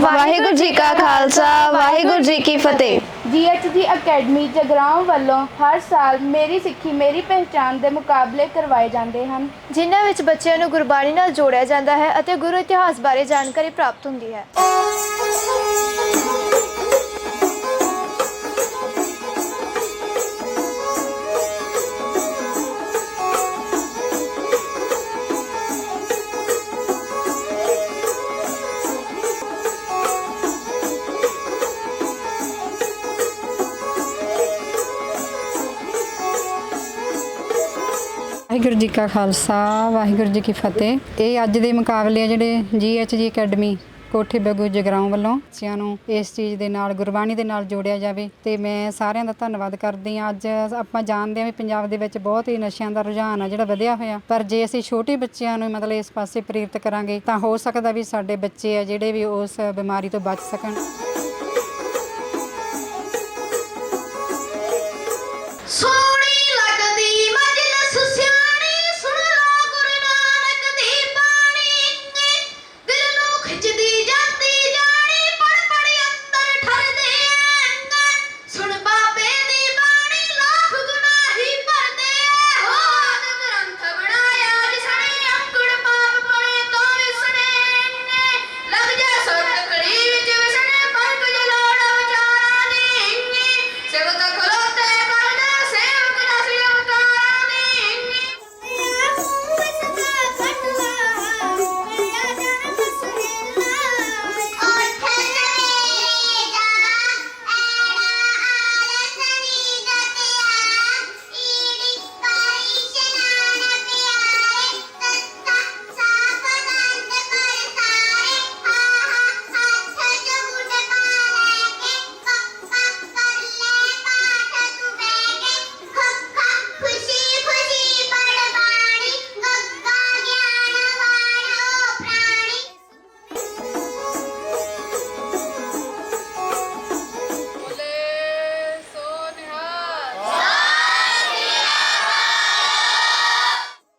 ਵਾਹਿਗੁਰੂ ਜੀ ਕਾ ਖਾਲਸਾ ਵਾਹਿਗੁਰੂ ਜੀ ਕੀ ਫਤਿਹ। ਜੀਐਚਜੀ ਅਕੈਡਮੀ ਜਗਰਾਉਂ ਵੱਲੋਂ ਹਰ ਸਾਲ ਮੇਰੀ ਸਿੱਖੀ ਮੇਰੀ ਪਹਿਚਾਣ ਦੇ ਮੁਕਾਬਲੇ ਕਰਵਾਏ ਜਾਂਦੇ ਹਨ। ਜਿਨ੍ਹਾਂ ਵਿੱਚ ਬੱਚਿਆਂ ਨੂੰ ਗੁਰਬਾਣੀ ਨਾਲ ਜੋੜਿਆ ਜਾਂਦਾ ਹੈ ਅਤੇ ਗੁਰੂ ਇਤਿਹਾਸ ਬਾਰੇ ਜਾਣਕਾਰੀ ਪ੍ਰਾਪਤ ਹੁੰਦੀ ਹੈ। ਵਾਹਿਗੁਰੂ ਜੀ ਕਾ ਖਾਲਸਾ, ਵਾਹਿਗੁਰੂ ਜੀ ਕੀ ਫਤਿਹ। ਇਹ ਅੱਜ ਦੇ ਮੁਕਾਬਲੇ ਆ ਜਿਹੜੇ ਜੀਐਚਜੀ ਅਕੈਡਮੀ ਕੋਠੇ ਬਗੂ ਜਗਰਾਉਂ ਵੱਲੋਂ ਬੱਚਿਆਂ ਨੂੰ ਇਸ ਚੀਜ਼ ਦੇ ਨਾਲ, ਗੁਰਬਾਣੀ ਦੇ ਨਾਲ ਜੋੜਿਆ ਜਾਵੇ। ਤੇ ਮੈਂ ਸਾਰਿਆਂ ਦਾ ਧੰਨਵਾਦ ਕਰਦੀ ਹਾਂ। ਅੱਜ ਆਪਾਂ ਜਾਣਦੇ ਹਾਂ ਵੀ ਪੰਜਾਬ ਦੇ ਵਿੱਚ ਬਹੁਤ ਹੀ ਨਸ਼ਿਆਂ ਦਾ ਰੁਝਾਨ ਆ ਜਿਹੜਾ ਵਧਿਆ ਹੋਇਆ। ਪਰ ਜੇ ਅਸੀਂ ਛੋਟੇ ਬੱਚਿਆਂ ਨੂੰ ਮਤਲਬ ਇਸ ਪਾਸੇ ਪ੍ਰੇਰਿਤ ਕਰਾਂਗੇ, ਤਾਂ ਹੋ ਸਕਦਾ ਵੀ ਸਾਡੇ ਬੱਚੇ ਆ ਜਿਹੜੇ ਵੀ ਉਸ ਬਿਮਾਰੀ ਤੋਂ ਬਚ ਸਕਣ।